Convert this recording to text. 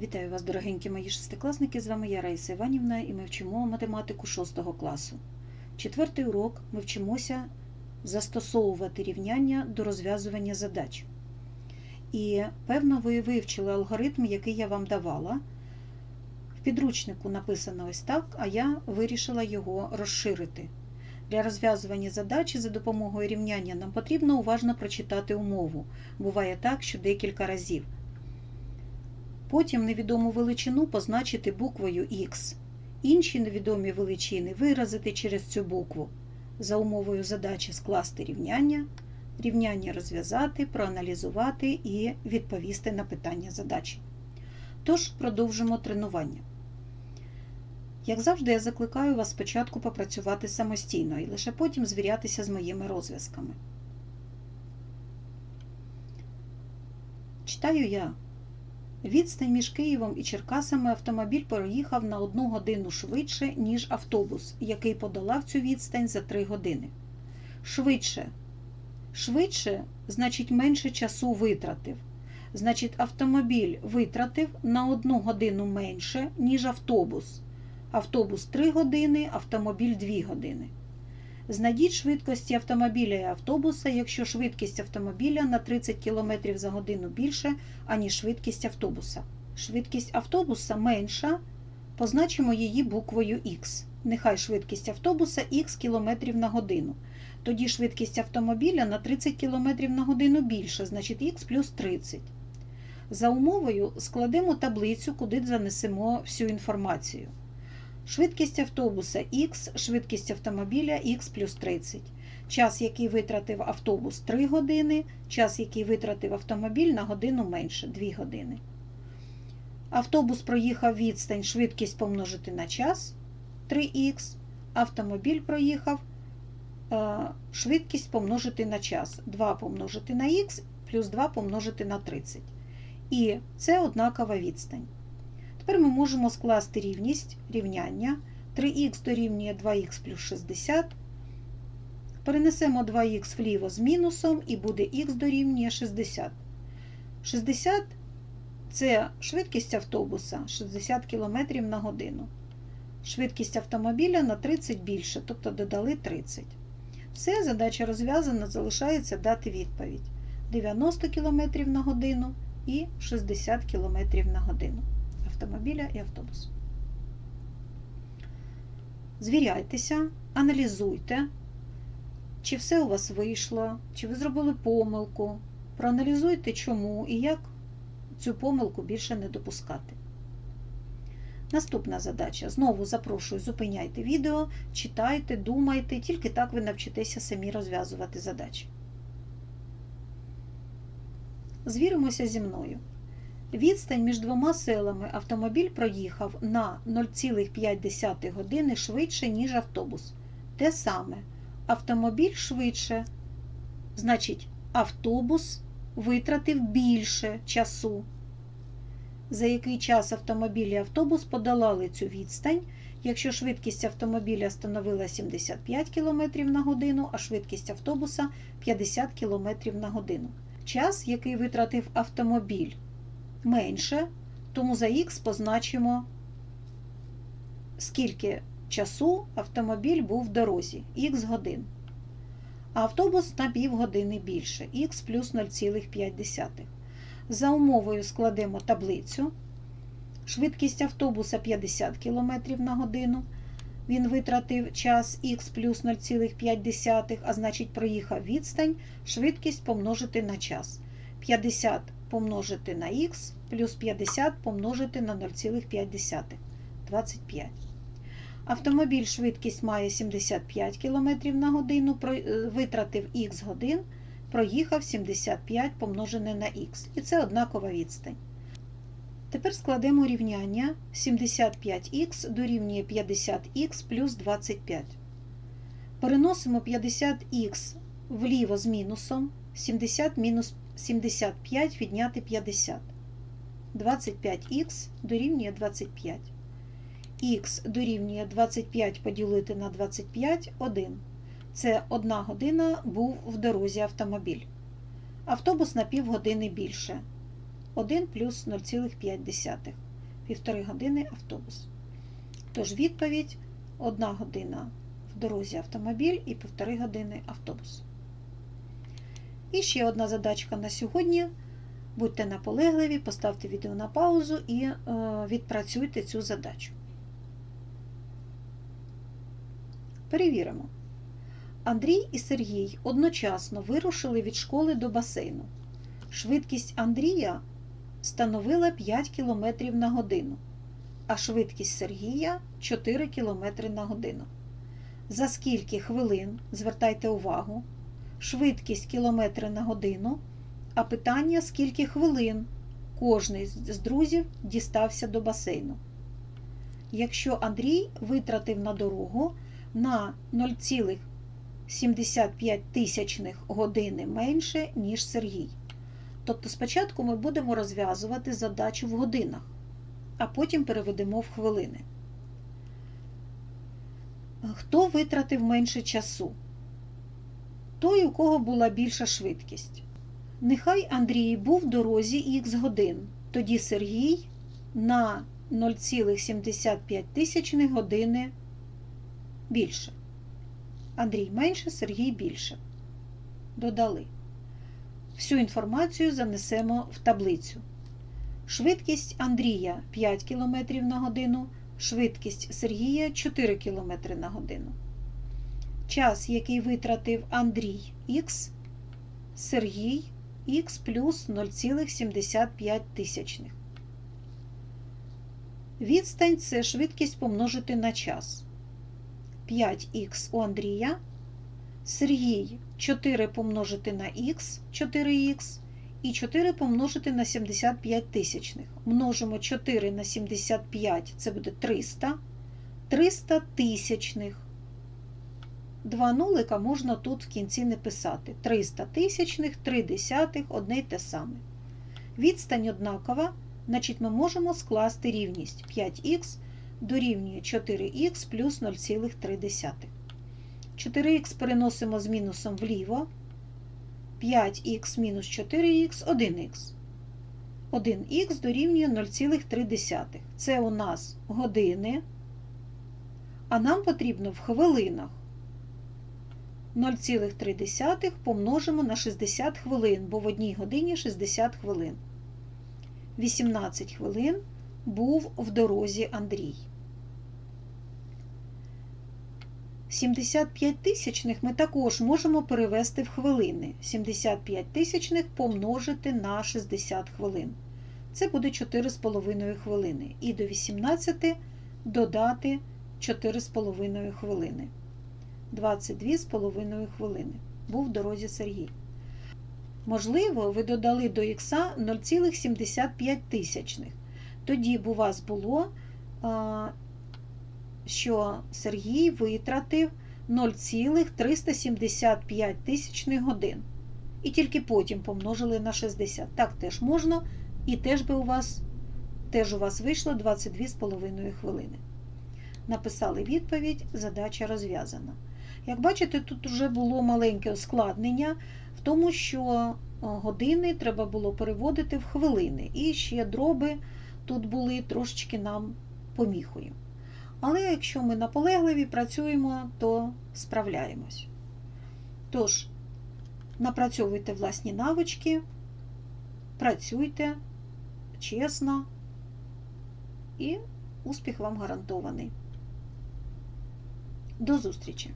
Вітаю вас, дорогенькі мої шестикласники. З вами я Раїса Іванівна, і ми вчимо математику 6 класу. Четвертий урок ми вчимося застосовувати рівняння до розв'язування задач. І певно, ви вивчили алгоритм, який я вам давала. В підручнику написано ось так, а я вирішила його розширити. Для розв'язування задачі за допомогою рівняння нам потрібно уважно прочитати умову. Буває так, що декілька разів. Потім невідому величину позначити буквою Х. Інші невідомі величини виразити через цю букву. За умовою задачі скласти рівняння, рівняння розв'язати, проаналізувати і відповісти на питання задачі. Тож продовжимо тренування. Як завжди, я закликаю вас спочатку попрацювати самостійно і лише потім звірятися з моїми розв'язками. Читаю я. Відстань між Києвом і Черкасами автомобіль проїхав на одну годину швидше, ніж автобус, який подолав цю відстань за 3 години. Швидше. Швидше значить менше часу витратив. Значить, автомобіль витратив на одну годину менше, ніж автобус. Автобус 3 години, автомобіль 2 години. Знайдіть швидкості автомобіля і автобуса, якщо швидкість автомобіля на 30 км за годину більше, аніж швидкість автобуса. Швидкість автобуса менша, позначимо її буквою Х. Нехай швидкість автобуса х км на годину. Тоді швидкість автомобіля на 30 км на годину більше, значить х плюс 30. За умовою складемо таблицю, куди занесемо всю інформацію. Швидкість автобуса х, швидкість автомобіля х плюс 30. Час, який витратив автобус 3 години, час, який витратив автомобіль на годину менше 2 години. Автобус проїхав відстань, швидкість помножити на час 3х. Автомобіль проїхав е, швидкість помножити на час 2 помножити на х плюс 2 помножити на 30. І це однакова відстань. Тепер ми можемо скласти рівність рівняння 3х дорівнює 2х плюс 60. Перенесемо 2х вліво з мінусом і буде х дорівнює 60. 60 це швидкість автобуса 60 км на годину. Швидкість автомобіля на 30 більше, тобто додали 30. Все, задача розв'язана, залишається дати відповідь: 90 км на годину і 60 км на годину автомобіля і автобусу. Звіряйтеся, аналізуйте, чи все у вас вийшло, чи ви зробили помилку. Проаналізуйте, чому і як цю помилку більше не допускати. Наступна задача. Знову запрошую, зупиняйте відео, читайте, думайте, тільки так ви навчитеся самі розв'язувати задачі. Звіримося зі мною. Відстань між двома селами автомобіль проїхав на 0,5 години швидше, ніж автобус. Те саме. Автомобіль швидше, значить, автобус витратив більше часу. За який час автомобіль і автобус подолали цю відстань, якщо швидкість автомобіля становила 75 км на годину, а швидкість автобуса 50 км на годину. Час, який витратив автомобіль, менше, тому за х позначимо, скільки часу автомобіль був в дорозі х годин. А автобус на півгодини більше х плюс 0,5. За умовою складемо таблицю. Швидкість автобуса 50 км на годину. Він витратив час х плюс 0,5, а значить проїхав відстань, швидкість помножити на час. 50 помножити на х плюс 50 помножити на 0,5 25. Автомобіль швидкість має 75 км на годину, витратив х годин, проїхав 75 помножене на х. І це однакова відстань. Тепер складемо рівняння 75х дорівнює 50х плюс 25. Переносимо 50х вліво з мінусом, 70 мінус 75 відняти 50. 25х дорівнює 25. Х дорівнює 25 поділити на 25 1. Це 1 година був в дорозі автомобіль. Автобус на півгодини більше. 1 плюс 0,5. півтори години автобус. Тож відповідь: одна година в дорозі автомобіль і півтори години автобус. І ще одна задачка на сьогодні. Будьте наполегливі, поставте відео на паузу і е, відпрацюйте цю задачу. Перевіримо. Андрій і Сергій одночасно вирушили від школи до басейну. Швидкість Андрія становила 5 км на годину, а швидкість Сергія 4 км на годину. За скільки хвилин, звертайте увагу, швидкість кілометри на годину, а питання скільки хвилин кожний з друзів дістався до басейну. Якщо Андрій витратив на дорогу на 0,75 тисячних години менше, ніж Сергій. Тобто спочатку ми будемо розв'язувати задачу в годинах, а потім переведемо в хвилини. Хто витратив менше часу? Той, у кого була більша швидкість. Нехай Андрій був в дорозі х годин, тоді Сергій на 0,75 тисячних години більше. Андрій менше, Сергій більше. Додали. Всю інформацію занесемо в таблицю. Швидкість Андрія 5 км на годину, швидкість Сергія 4 км на годину. Час, який витратив Андрій Х, Сергій Х плюс 0,75 тисячних. Відстань це швидкість помножити на час. 5х у Андрія, Сергій 4 помножити на х, 4х, і 4 помножити на 75 тисячних. Множимо 4 на 75, це буде 300. 300 тисячних. Два нулика можна тут в кінці не писати. 300 тисячних, 3 десятих, одне й те саме. Відстань однакова, значить ми можемо скласти рівність 5х дорівнює 4х плюс 0,3. 4х переносимо з мінусом вліво. 5х мінус 4х 1х. 1х дорівнює 0,3. Це у нас години, а нам потрібно в хвилинах. 0,3 помножимо на 60 хвилин, бо в одній годині 60 хвилин. 18 хвилин був в дорозі Андрій. 75 тисячних ми також можемо перевести в хвилини. 75 тисячних помножити на 60 хвилин. Це буде 4,5 хвилини. І до 18 додати 4,5 хвилини. 22,5 хвилини. Був в дорозі Сергій. Можливо, ви додали до х 0,75 тисячних. Тоді б у вас було, що Сергій витратив 0,375 тисячних годин. І тільки потім помножили на 60. Так теж можна, і теж би у вас теж у вас вийшло 22,5 хвилини. Написали відповідь, задача розв'язана. Як бачите, тут вже було маленьке ускладнення в тому, що години треба було переводити в хвилини. І ще дроби тут були трошечки нам поміхою. Але якщо ми наполегливі працюємо, то справляємось. Тож, напрацьовуйте власні навички, працюйте чесно, і успіх вам гарантований. До зустрічі!